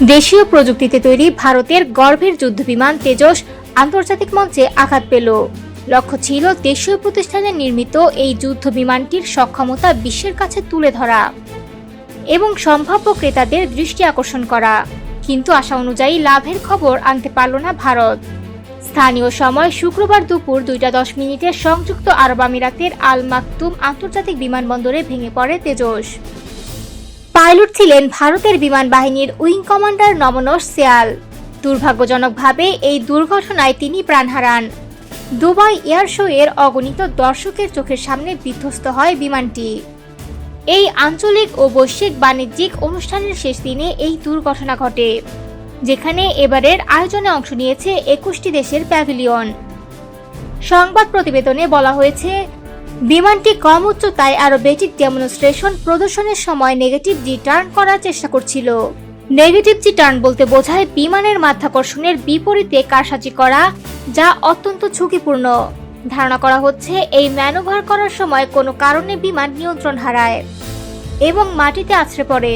দেশীয় প্রযুক্তিতে তৈরি ভারতের গর্ভের যুদ্ধবিমান তেজস আন্তর্জাতিক মঞ্চে আঘাত পেল। লক্ষ্য ছিল দেশীয় প্রতিষ্ঠানে নির্মিত এই যুদ্ধ বিমানটির সক্ষমতা বিশ্বের কাছে তুলে ধরা এবং সম্ভাব্য ক্রেতাদের দৃষ্টি আকর্ষণ করা। কিন্তু আশা অনুযায়ী লাভের খবর আনতে পারল না ভারত। স্থানীয় সময় শুক্রবার দুপুর দুইটা দশ মিনিটে সংযুক্ত আরব আমিরাতের আল মাকতুম আন্তর্জাতিক বিমানবন্দরে ভেঙে পড়ে তেজস। পাইলট ছিলেন ভারতের বিমান বাহিনীর উইং কমান্ডার নমনোজ সেয়াল দুর্ভাগ্যজনকভাবে এই দুর্ঘটনায় তিনি প্রাণ হারান। দুবাই এয়ার শো এর অগণিত দর্শকের চোখের সামনে বিধ্বস্ত হয় বিমানটি। এই আঞ্চলিক ও বৈশ্বিক বাণিজ্যিক অনুষ্ঠানের শেষ দিনে এই দুর্ঘটনা ঘটে, যেখানে এবারের আয়োজনে অংশ নিয়েছে একুশটি দেশের প্যাভিলিয়ন। সংবাদ প্রতিবেদনে বলা হয়েছে বিমানটি কম উচ্চতায় অ্যারোবেটিক ডেমনস্ট্রেশন প্রদর্শনের সময় নেগেটিভ জি টার্ন করার চেষ্টা করছিল। নেগেটিভ জি টার্ন বলতে বোঝায় বিমানের মাধ্যাকর্ষণের বিপরীতে কারসাজি করা, যা অত্যন্ত ঝুঁকিপূর্ণ। ধারণা করা হচ্ছে এই ম্যানোভার করার সময় কোনো কারণে বিমান নিয়ন্ত্রণ হারায় এবং মাটিতে আছড়ে পড়ে।